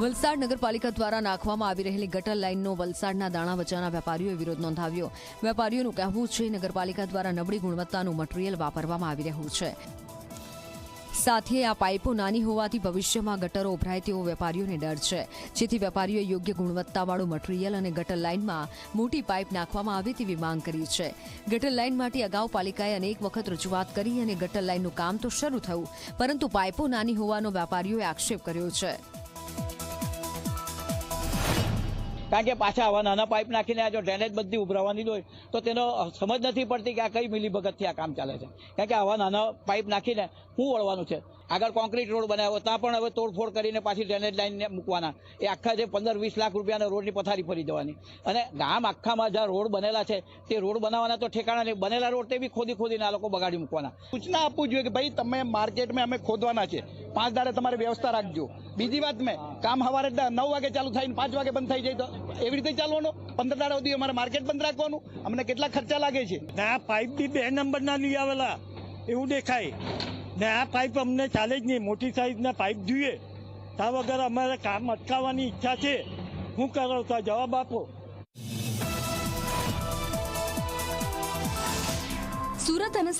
વલસાડ નગરપાલિકા દ્વારા નાખવામાં આવી રહેલી ગટર લાઇનનો વલસાડના દાણા વચ્ચાના વેપારીઓએ વિરોધ નોંધાવ્યો. વેપારીઓનું કહેવું છે, નગરપાલિકા દ્વારા નબળી ગુણવત્તાનું મટીરીયલ વાપરવામાં આવી રહ્યું છે. સાથે આ પાઇપો નાની હોવાથી ભવિષ્યમાં ગટરો ઉભરાય તેવો વેપારીઓને ડર છે. જેથી વેપારીઓએ યોગ્ય ગુણવત્તાવાળું મટીરીયલ અને ગટર લાઇનમાં મોટી પાઇપ નાખવામાં આવે તેવી માંગ કરી છે. ગટર લાઇન માટે અગાઉ પાલિકાએ અનેક વખત રજૂઆત કરી અને ગટર લાઇનનું કામ તો શરૂ થયું, પરંતુ પાઇપો નાની હોવાનો વેપારીઓએ આક્ષેપ કર્યો છે. કારણ કે પાછા આવા નાના પાઇપ નાખીને આ જો ડ્રેનેજ બધી ઉભરાવાની હોય, તો તેનો સમજ નથી પડતી કે આ કઈ મિલીભગતથી આ કામ ચાલે છે. કારણ કે આવા નાના પાઇપ નાખીને શું વળવાનું છે? આગળ કોન્ક્રીટ રોડ બનાવ્યો, ત્યાં પણ હવે તોડફોડ કરીને પાછી ડ્રેનેજ લાઈનને મૂકવાના. એ આખા જે પંદર વીસ લાખ રૂપિયાના રોડની પથારી ફરી જવાની અને ગામ આખામાં જ્યાં રોડ બનેલા છે, તે રોડ બનાવવાના તો ઠેકાણા નહીં. બનેલા રોડ તે બી ખોદી ખોદીને આ લોકો બગાડી મૂકવાના. સૂચના આપવું જોઈએ કે ભાઈ, તમે માર્કેટમાં અમે ખોદવાના છે. પાંચ દાડે તમારે વ્યવસ્થા રાખજો. બીજી વાત મેં કામ સવારે નવ વાગે ચાલુ થાય પાંચ વાગે બંધ થઈ જાય તો એવી રીતે ચાલવાનું? પંદર દાડા સુધી અમારે માર્કેટ બંધ રાખવાનું? અમને કેટલા ખર્ચા લાગે છે? ને આ પાઇપ બી બે નંબરના લઈ આવેલા. એવું દેખાય. ને આ પાઇપ અમને ચાલે જ નહીં. મોટી સાઈઝના પાઇપ જોઈએ. તા વગર અમારે કામ અટકાવવાની ઈચ્છા છે. હું કરો તો જવાબ આપો. સુરત અને